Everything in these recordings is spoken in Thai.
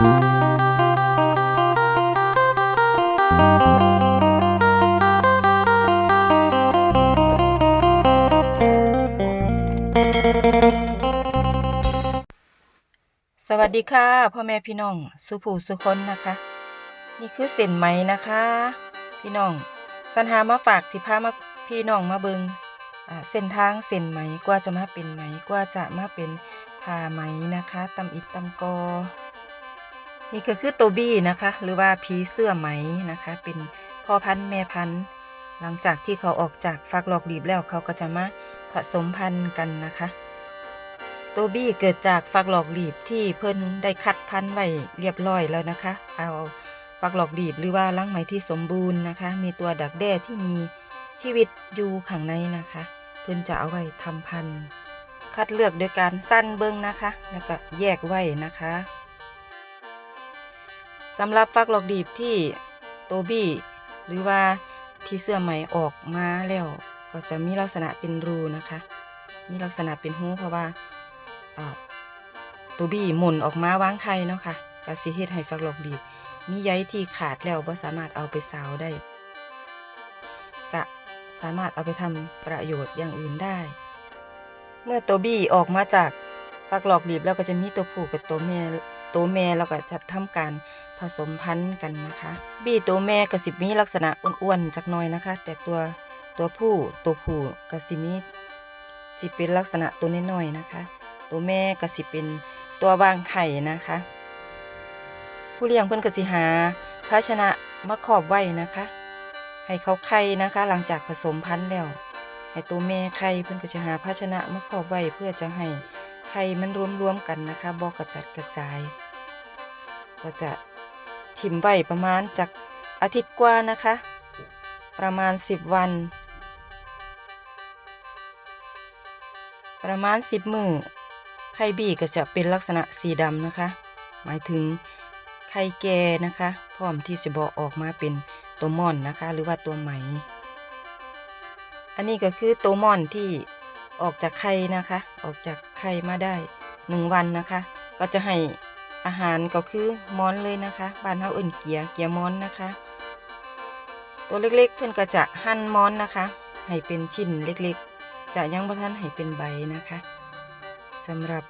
สวัสดีค่ะพ่อแม่พี่น้อง สุผู้สุคนนะคะ นี่คือเส้นไหมนะคะ พี่น้องสันหามาฝากสิพามาพี่น้องมาเบิงเส้นทางเส้นไหมกว่าจะมาเป็นไหมกว่าจะมาเป็นผ้าไหมนะคะตำอิดตำกอ นี่ก็คือตัวบี้นะคะ หรือว่าผีเสื้อไหมนะคะ เป็นพ่อพันธุ์แม่พันธุ์หลังจากที่เขาออกจากฟักหลอกดีบแล้วเขาก็จะมาผสมพันธุ์กันนะคะตัวบี้เกิดจากฟักหลอกหลีบที่เพิ่นได้คัดพันธุ์ไว้เรียบร้อยแล้วนะคะ เอาฟักหลอกหลีบหรือว่าลังไหมที่สมบูรณ์นะคะ มีตัวดักแด้ที่มีชีวิตอยู่ข้างในนะคะ เพิ่นจะเอาไว้ทำพันธุ์ คัดเลือกโดยการสั้นเบิ้งนะคะ แล้วก็แยกไว้นะคะ สำหรับฟักหลอกดีบที่ตัวบี้หรือว่าพี่เสื้อไหมออกมาแล้วก็จะมีลักษณะเป็นรูนะคะ มีลักษณะเป็นหูเพราะว่าตัวบี้หมุนออกมาวางไข่เนาะค่ะกะสิเฮ็ดให้ฟักหลอกดีบมีใยที่ขาดแล้วบ่สามารถเอาไปสาวได้กะสามารถเอาไปทำประโยชน์อย่างอื่นได้ เมื่อตัวบี้ออกมาจากฟักหลอกดีบแล้วก็จะมีตัวผู้กับตัวแม่ ตัวแม่แล้วก็จะทำการผสมพันธุ์กันนะคะ บี้ตัวแม่ก็สิมีลักษณะอ้วนๆจักหน่อยนะคะ แต่ตัวตัวผู้ตัวผู้ก็สิมีสิเป็นลักษณะตัวน้อยๆนะคะ ตัวแม่ก็สิเป็นตัววางไข่นะคะ ผู้เลี้ยงเพิ่นก็สิหาภาชนะมาครอบไว้นะคะ ให้เขาไข่นะคะ หลังจากผสมพันธุ์แล้วให้ตัวแม่ไข่เพิ่นก็จะหาภาชนะมาครอบไว้เพื่อจะให้ไข่มันรวมๆกันนะคะบ่กระจัดกระจาย ก็จะถิ่มไว้ประมาณจากอาทิตย์กว่านะคะ ประมาณ 10 วัน ประมาณ 10 มือไข่บีก็จะเป็นลักษณะสีดำนะคะ หมายถึงไข่แก่นะคะ พร้อมที่จะบอออกมาเป็นตัวม่อนนะคะ หรือว่าตัวไหม อันนี้ก็คือตัวม่อนที่ออกจากไข่นะคะ ออกจากไข่มาได้หนึ่งวันนะคะ ก็จะให้ อาหารก็คือม้อนเลยนะคะบ้านเฮาเอิ่นเกียเกียม้อนนะคะ ตัวเล็กๆ เพื่อนก็จะหั่นม้อนนะคะ ให้เป็นชิ้นเล็กๆ จะยังบ่ทันให้เป็นใบนะคะสำหรับ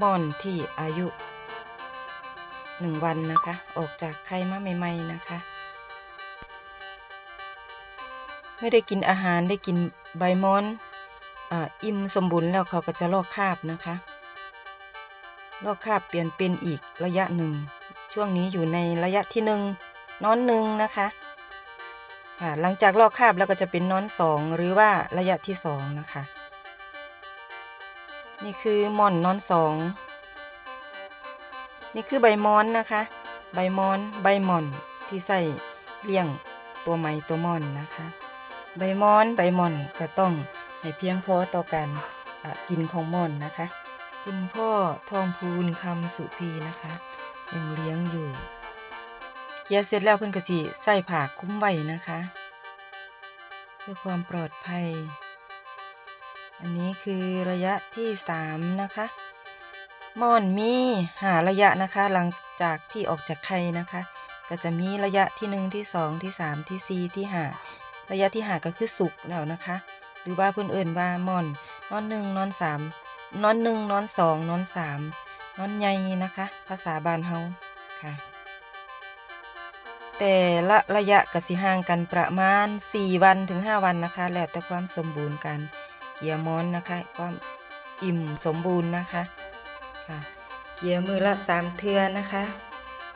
ม่อนที่อายุหนึ่งวันนะคะ ออกจากไข่มาใหม่ๆนะคะ เมื่อได้กินอาหารได้กินใบมอนอ่าอิ่มสมบูรณ์แล้วเขาก็จะลอกคราบนะคะ ลอกคราบเปลี่ยนเป็นอีกระยะหนึ่ง ช่วงนี้อยู่ในระยะที่หนึ่งนอนหนึ่งนะคะค่ะหลังจากลอกคราบแล้วก็จะเป็นนอนสองหรือว่าระยะที่สองนะคะ นี่คือม่อนนอนสองนี่คือใบมอนนะคะ ใบมอนใบหม่อนที่ใส่เลี้ยงตัวไหมตัวม่อนนะคะ ใบมอนใบหม่อนก็ต้องให้เพียงพอต่อการกินของม่อนนะคะ คุณพ่อทองพูนคำสุพีนะคะยังเลี้ยงอยู่เกียร์เสร็จแล้วเพิ่อนก็สิใส่ผ้าคลุ้มไว้นะคะ เพื่อความปลอดภัย อันนี้คือระยะที่สามนะคะม่อนมีหาระยะนะคะ หลังจากที่ออกจากไข่นะคะ ก็จะมีระยะที่หนึ่งที่สองที่สามที่สี่ที่ห้าระยะที่ห้าก็คือสุกแล้วนะคะ หรือว่าเพื่อนเอิ่นว่าม่อนนอนหนึ่งนอนสาม นอนหนึ่งนอนสองนอนสามนอนใหญ่นะคะ ภาษาบ้านเฮาค่ะ แต่ละระยะกสิห่างกันประมาณ 4 วันถึง 5 วันนะคะ แล้วแต่ความสมบูรณ์การเกียร์มอนนะคะ ความอิ่มสมบูรณ์นะคะค่ะเกียร์มือละสามเทือนะคะ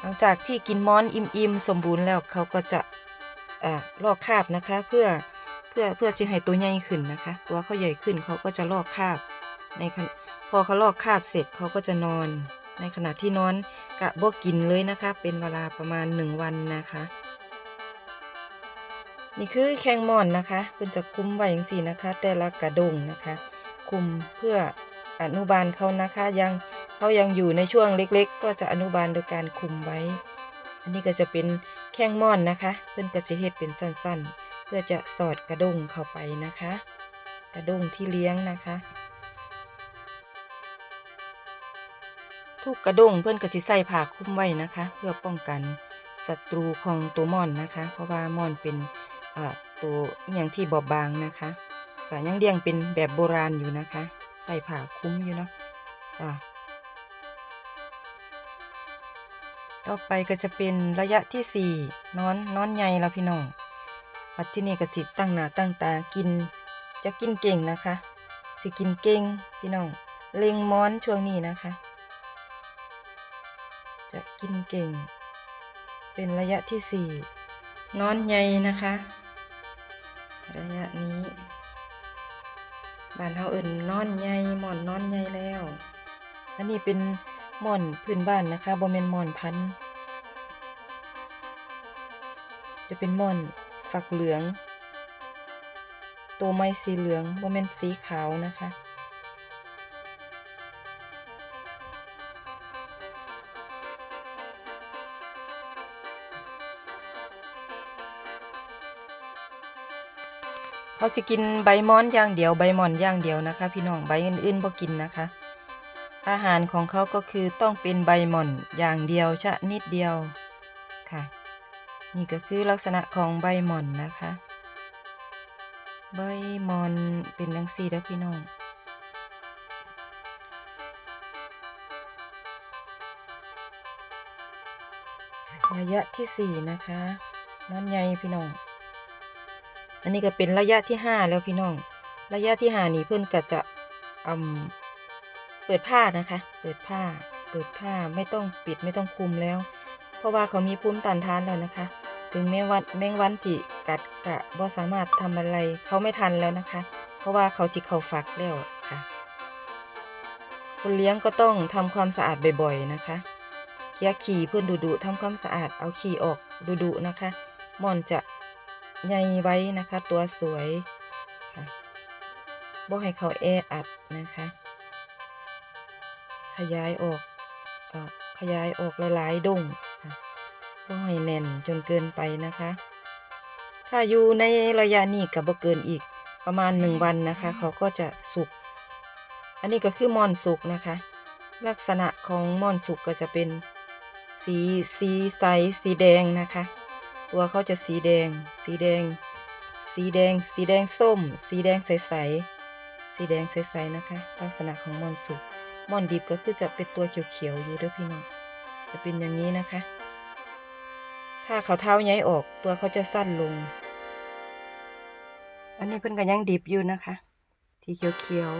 หลังจากที่กินมอนอิ่มๆสมบูรณ์แล้วเขาก็จะลอกคาบนะคะเพื่อเพื่อเพื่อจะให้ตัวใหญ่ขึ้นนะคะ ตัวเขาใหญ่ขึ้นเขาก็จะลอกคาบ ในพอเขาลอกคราบเสร็จเขาก็จะนอน ในขณะที่นอนกะบ่กินเลยนะคะ เป็นเวลาประมาณหนึ่งวันนะคะ นี่คือแข้งม่อนนะคะเพิ่นจะคุมไว้อย่างสี่นะคะ แต่ละกระดงนะคะ คุมเพื่ออนุบาลเขานะคะยังเขายังอยู่ในช่วงเล็ก ๆ ก็จะอนุบาลโดยการคุมไว้ อันนี้ก็จะเป็นแข้งม่อนนะคะ เพิ่นก็จะเฮ็ดเป็นสั้นๆ เพื่อจะสอดกระดงเข้าไปนะคะ กระดงที่เลี้ยงนะคะ ทุกกระด้งเพื่อนก็สิใส่ผ้าคลุมไว้นะคะ เพื่อป้องกันศัตรูของตัวม่อนนะคะ เพราะว่าม่อนเป็นตัวอย่างที่บอบบางนะคะก็ยังเลี้ยงเป็นแบบโบราณอยู่นะคะ ใส่ผ้าคลุมอยู่เนาะจ้ะต่อไปก็จะเป็นระยะที่สี่นอนนอนใหญ่แล้วพี่น้องปัจจุบันก็สิตั้งหน้าตั้งตากิน จะกินเก่งนะคะ สิกินเก่งพี่น้องเล็งม้อนช่วงนี้นะคะ จะกินเก่ง เป็นระยะที่สี่นอนใหญ่นะคะ ระยะนี้บ้านเฮาเอิ่นนอนใหญ่หมอนนอนใหญ่แล้ว อันนี้เป็นหมอนพื้นบ้านนะคะบ่แม่นหมอนพันธ์จะเป็นหมอนฝักเหลือง ตัวไม้สีเหลืองบ่แม่นสีขาวนะคะ เขาสิกินใบมอนอย่างเดียวใบหม่อนอย่างเดียวนะคะ พี่น้องใบอื่นๆบ่กินนะคะ อาหารของเขาก็คือต้องเป็นใบหม่อนอย่างเดียวชะนิดเดียวค่ะ นี่ก็คือลักษณะของใบหม่อนนะคะ ใบหม่อนเป็นจังซี่เด้อพี่น้องระยะที่สี่นะคะน้ำใหญ่พี่น้อง อันนี้ก็เป็นระยะที่ห้าแล้วพี่น้อง ระยะที่ห้านี่เพื่อนก็จะอืมเปิดผ้านะคะ เปิดผ้า เปิดผ้าไม่ต้องปิดไม่ต้องคลุมแล้ว เพราะว่าเขามีภูมิต้านทานแล้วนะคะ ถึงแม้ว่าแมงวันจิกัดกะบ่สามารถทำอะไรเขาไม่ทันแล้วนะคะ เพราะว่าเขาจิเขาฝักแล้วค่ะ คนเลี้ยงก็ต้องทำความสะอาดบ่อยๆนะคะเคลียร์ขี้เพื่อนดุๆทำความสะอาดเอาขี้ออกดุๆนะคะม่อนจะ ใหญ่ไว้นะคะ ตัวสวยค่ะบ่ให้เขาแออัดนะคะ ขยายออกเอ่อขยายออกหลายๆดงค่ะบ่ให้แน่นจนเกินไปนะคะ ถ้าอยู่ในระยะนี้กับบ่เกินอีกประมาณหนึ่งวันนะคะ เขาก็จะสุก อันนี้ก็คือมอนสุกนะคะ ลักษณะของมอนสุกก็จะเป็นสีสีใสสีแดงนะคะ ตัวเขาจะสีแดง สีแดง สีแดง สีแดงส้ม สีแดงใสๆ สีแดงใสๆนะคะ ลักษณะของมอนสุกมอนดิบก็คือจะเป็นตัวเขียวๆอยู่ด้วยพี่น้อง จะเป็นอย่างนี้นะคะ ถ้าเขาเท้าย้ายออกตัวเขาจะสั้นลง อันนี้เพิ่นก็ยังดิบอยู่นะคะ สีเขียว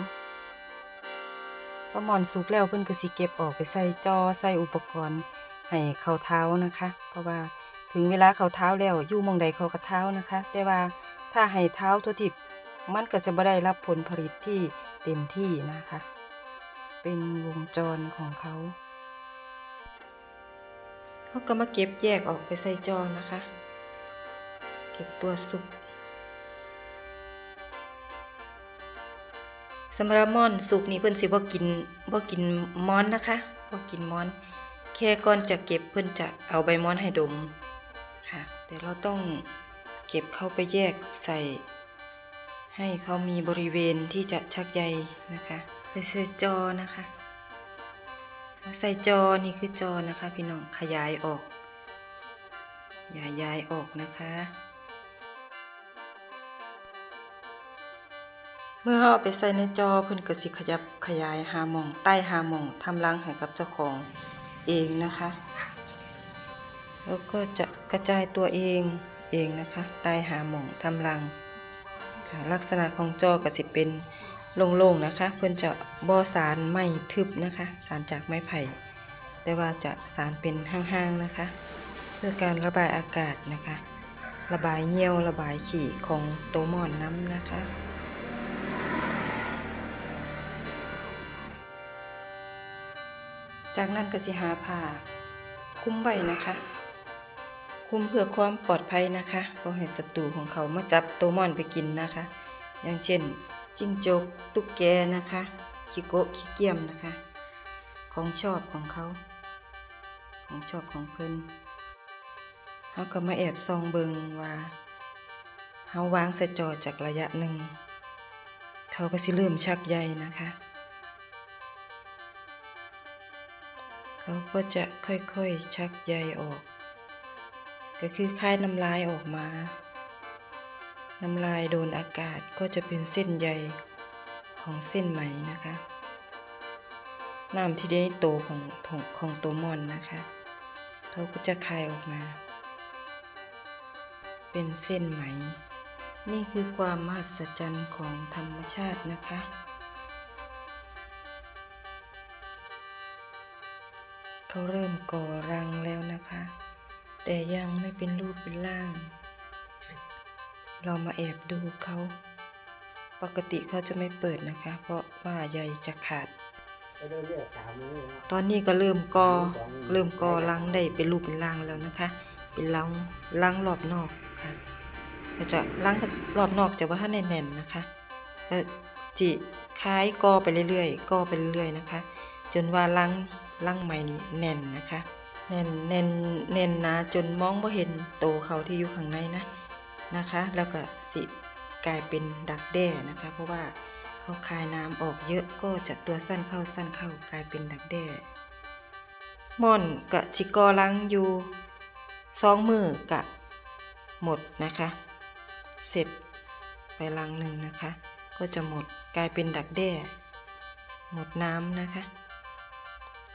ๆพอมอนสุกแล้วเพิ่นก็สิเก็บออกไปใส่จอใส่อุปกรณ์ให้เขาเท้านะคะ เพราะว่า ถึงเวลาเขาเท้าแล้วอยู่มองใดเขาก็เท้านะคะ แต่ว่าถ้าให้เท้าทั่วทิศมันก็จะไม่ได้รับผลผลิตที่เต็มที่นะคะ เป็นวงจรของเขาเขาก็มาเก็บแยกออกไปใส่จอนะคะ เก็บตัวสุกสำหรับม่อนสุกนี่เพิ่อนสิบ่กินบ่กินม้อนนะคะบ่กินม้อน แค่ก่อนจะเก็บเพิ่อนจะเอาใบม้อนให้ดม แต่เราต้องเก็บเข้าไปแยกใส่ ให้เขามีบริเวณที่จะชักใยนะคะไปใส่จอนะคะ ใส่จอนี่คือจอนะคะ พี่น้องขยายออกอย่าย้ายออกนะคะ เมื่อเอาไปใส่ในจอเพิ่นก็สิขยับขยายหามองใต้หามองทำรังให้กับเจ้าของเองนะคะ แล้วก็จะกระจายตัวเองเองนะคะใต้หาหมองทำรังค่ะลักษณะของจอก็สิเป็นโล่งๆนะคะ เพื่อนจะบ่สารไม่ทึบนะคะ สารจากไม้ไผ่ แต่ว่าจะสารเป็นห้างๆนะคะ เพื่อการระบายอากาศนะคะ ระบายเยี่ยวระบายขี่ของโตวหมอนน้ำนะคะจากนั้นก็สิหาผ้าคลุมไว้นะคะ คุมเพื่อความปลอดภัยนะคะบ่ให้ศัตรูของเขามาจับตัวมอนไปกินนะคะ อย่างเช่น จิ้งจก ตุ๊กแกนะคะคิโกะขี้เกียมนะคะ ของชอบของเขา ของชอบของเพิ่นเขาก็มาแอบซองเบิงว่าเขาวางใส่จอจากระยะหนึ่ง เขาก็สิเริ่มชักใยนะคะ เขาก็จะค่อยๆชักใยออก ก็คือคายน้ำลายออกมา น้ำลายโดนอากาศก็จะเป็นเส้นใยของเส้นไหมนะคะน้ำที่ได้โตของของของตัวมอนนะคะเขาก็จะคายออกมา เป็นเส้นไหม นี่คือความมหัศจรรย์ของธรรมชาตินะคะเขาเริ่มก่อรังแล้วนะคะ แต่ยังไม่เป็นรูปเป็นร่าง เรามาแอบดูเขา ปกติเขาจะไม่เปิดนะคะ เพราะว่าใยจะขาด ตอนนี้ก็เริ่มกอเริ่มกอรังได้เป็นรูปเป็นร่างแล้วนะคะ เป็นรังรังรอบนอกค่ะ ก็จะรังรอบนอกจะว่าถ้าแน่นๆนะคะ ก็จิคล้ายกอไปเรื่อยๆกอไปเรื่อยๆนะคะ จนว่ารังรังใหม่นี้แน่นนะคะ แน่นแน่นแน่นหนะจนมองบ่เห็นโตเขาที่อยู่ข้างในนะนะคะ แล้วก็สิกลายเป็นดักแด้นะคะ เพราะว่าเขาคายน้ำออกเยอะก็จะตัวสั้นเข้าสั้นเข้ากลายเป็นดักแด้ม่อนกะชิกอลังอยู่สองมือกะหมดนะคะ เสร็จไปลังหนึ่งนะคะ ก็จะหมดกลายเป็นดักแด้หมดน้ำนะคะ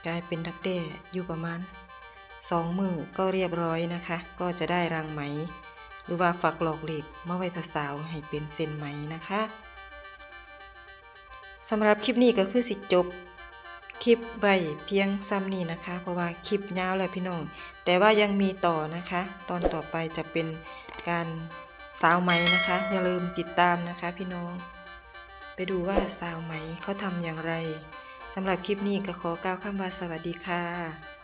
กลายเป็นดักแด้อยู่ประมาณ สองมือก็เรียบร้อยนะคะ ก็จะได้รังไหม หรือว่าฝักหลอกหล็กมาไว้ทาสาวให้เป็นเส้นไหมนะคะสำหรับคลิปนี้ก็คือสิจบคลิปไว้เพียงซ้ำนี้นะคะ เพราะว่าคลิปยาวแล้วพี่น้อง แต่ว่ายังมีต่อนะคะ ตอนต่อไปจะเป็นการสาวไหมนะคะ อย่าลืมติดตามนะคะพี่น้อง ไปดูว่าสาวไหมเขาทำอย่างไรสำหรับคลิปนี้ก็ขอกล่าวคำว่าสวัสดีค่ะ